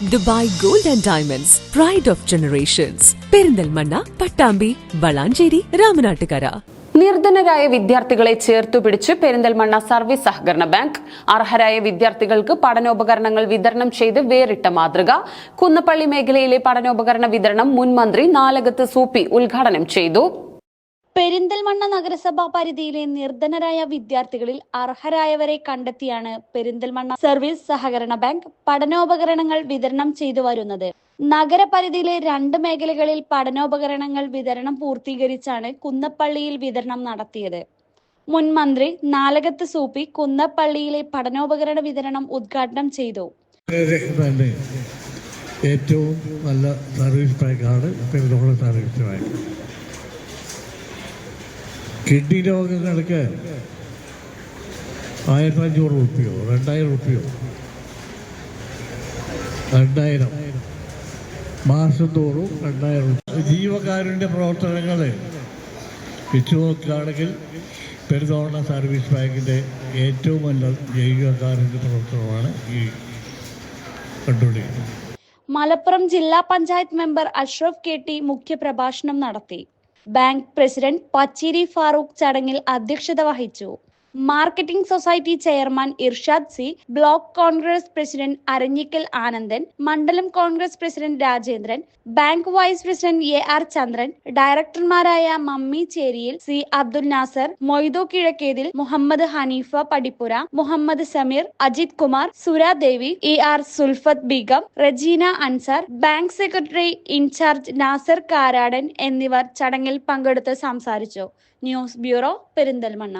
Dubai gold and diamonds pride of generations Perinthalmanna Pattambi Valanchery Ramanattukara. നിർധനരായ വിദ്യാർത്ഥികളെ ചേർത്തുപിടിച്ച് Perinthalmanna service സഹകരണ ബാങ്ക് അർഹരായ വിദ്യാർത്ഥികൾക്ക് പഠനോപകരണങ്ങൾ വിതരണം ചെയ്ത് വേറിട്ട മാതൃക. കുന്നപ്പള്ളി മേഖലയിലെ പഠനോപകരണ വിതരണം മുൻ മന്ത്രി നാലകത്ത് സൂപ്പി ഉദ്ഘാടനം ചെയ്തു. പെരിന്തൽമണ്ണ നഗരസഭാ പരിധിയിലെ നിർധനരായ വിദ്യാർത്ഥികളിൽ അർഹരായവരെ കണ്ടെത്തിയാണ് പെരിന്തൽമണ്ണ സർവീസ് സഹകരണ ബാങ്ക് പഠനോപകരണങ്ങൾ വിതരണം ചെയ്തു വരുന്നത്. നഗരപരിധിയിലെ രണ്ട് മേഖലകളിൽ പഠനോപകരണങ്ങൾ വിതരണം പൂർത്തീകരിച്ചാണ് കുന്നപ്പള്ളിയിൽ വിതരണം നടത്തിയത്. മുൻ മന്ത്രി നാലകത്ത് സൂപ്പി കുന്നപ്പള്ളിയിലെ പഠനോപകരണ വിതരണം ഉദ്ഘാടനം ചെയ്തു. ഏറ്റവും നല്ല സർവീസ് ബാങ്കാണ് സർവീസ് ബാങ്ക് കിഡ്നി രോഗങ്ങൾക്ക് ആയിരത്തി അഞ്ഞൂറ് റുപ്യോ രണ്ടായിരം റുപ്യോ? രണ്ടായിരം. മാസം തോറും രണ്ടായിരം ജീവകാരുണ്യ പ്രവർത്തനങ്ങൾ വെച്ചു നോക്കുകയാണെങ്കിൽ പെരുതോണ സർവീസ് ബാങ്കിന്റെ ഏറ്റവും നല്ല ജൈവകാരുണ്യ പ്രവർത്തനമാണ് ഈ കണ്ടുപിടി മലപ്പുറം ജില്ലാ panchayat member Ashraf K T മുഖ്യപ്രഭാഷണം നടത്തി. ബാങ്ക് പ്രസിഡന്റ് പച്ചിരി ഫാറൂഖ് ചടങ്ങിൽ അധ്യക്ഷത വഹിച്ചു marketing society chairman Irshad C block Congress president Aranjikkal Anandan മണ്ഡലം Congress president Rajendran bank vice president A R Chandran ഡയറക്ടർമാരായ Mammi Cheriyil C Abdul Nasar Moidu Kizhakkethil Muhammad Haneefa Padippura Muhammad Sameer Ajith Kumar Suradevi E R Sulfath Beegum Rajeena Ansar bank secretary in charge Nasar Karadan എന്നിവർ ചടങ്ങിൽ പങ്കെടുത്ത് സംസാരിച്ചു. News bureau Perinthalmanna.